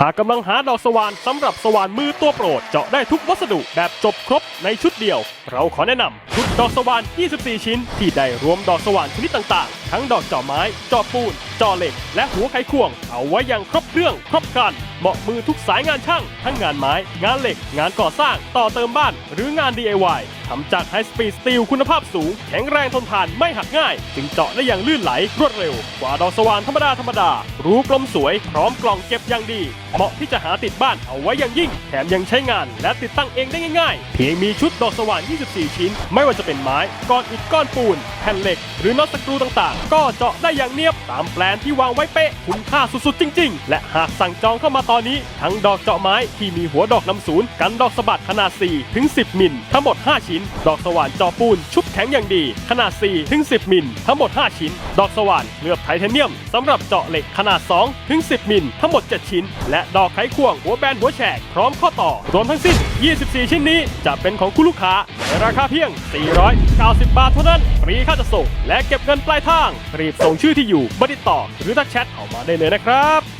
หากกำลังหาดอกสว่านสำหรับสว่านมือตัวโปรดเจาะได้ทุกวัสดุแบบจบครบในชุดเดียว เราขอแนะนำชุดดอกสว่าน 24 ชิ้น ที่ได้รวมดอกสว่านชนิดต่างๆ ทั้งดอกเจาะไม้เจาะปูนเจาะเหล็ก และหัวไขควง เอาไว้อย่างครบเครื่องครบครันเหมาะมือทุกสายงานช่าง ทั้งงานไม้ งานเหล็ก งานก่อสร้าง ต่อเติมบ้าน หรืองาน DIY ทำจากไฮสปีดสตีลคุณภาพสูง แข็งแรงทนทานไม่หักง่าย จึงเจาะได้อย่างลื่นไหลรวดเร็ว กว่าดอกสว่านธรรมดาธรรมดา รูกลมสวย พร้อมกล่องเก็บอย่างดี เหมาะที่จะหาติดบ้านเอาไว้อย่างยิ่ง แถมยังใช้งานและติดตั้งเองได้ง่ายๆ เพียงมีชุดดอกสว่าน 24 ชิ้น ไม่ว่าจะเป็นไม้ ก้อนอิฐก้อนปูน แผ่นเหล็ก หรือน็อตสกรูต่างๆก็เจาะได้อย่างเนียบตามแปลนที่วางไว้เป๊ะคุณค่าสุดๆ จริง ๆ และหากสั่งจองเข้ามาตอนนี้ ทั้งดอกเจาะไม้ที่มีหัวดอกนำศูนย์กันดอกสะบัดขนาด4ถึง10 มิลทั้งหมด 5 ชิ้น ดอกสว่านเจาะปูน ชุบแข็งอย่างดี ขนาด4ถึง10 มิลทั้งหมด 5 ชิ้น ดอกสว่านเลือบไทเทเนียมสำหรับเจาะเหล็กขนาด2ถึง10 มิลทั้งหมด 7 ชิ้น และดอกไขควงหัวแบนหัวแฉกพร้อมข้อต่อรวมทั้งสิ้น 24 ชิ้นนี้จะเป็นของคุณลูกค้าในราคาเพียง 490 บาทเท่านั้นฟรีค่าจะส่งและเก็บเงินปลายทางรีบส่งชื่อที่อยู่เบอร์ติดต่อหรือทักแชทเข้ามาได้เลยนะครับ